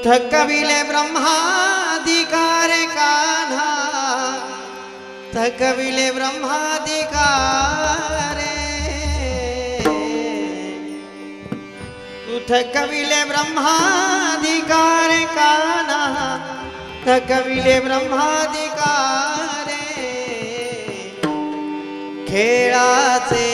उथ कविले ब्रह्माधिकार कान्हा। उथ कविले ब्रह्माधिकार। उथ कविले ब्रह्माधिकार कान्हा। उथ कविले ब्रह्माधिकार। खेळाचे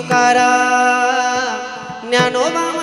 तुकारा ज्ञानोबा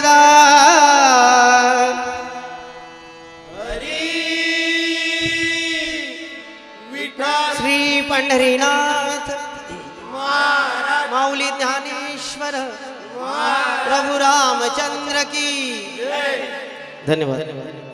केला श्री पंढरीनाथ माऊली ज्ञानेश्वर प्रभू रामचंद्र की धन्यवाद धन्यवाद.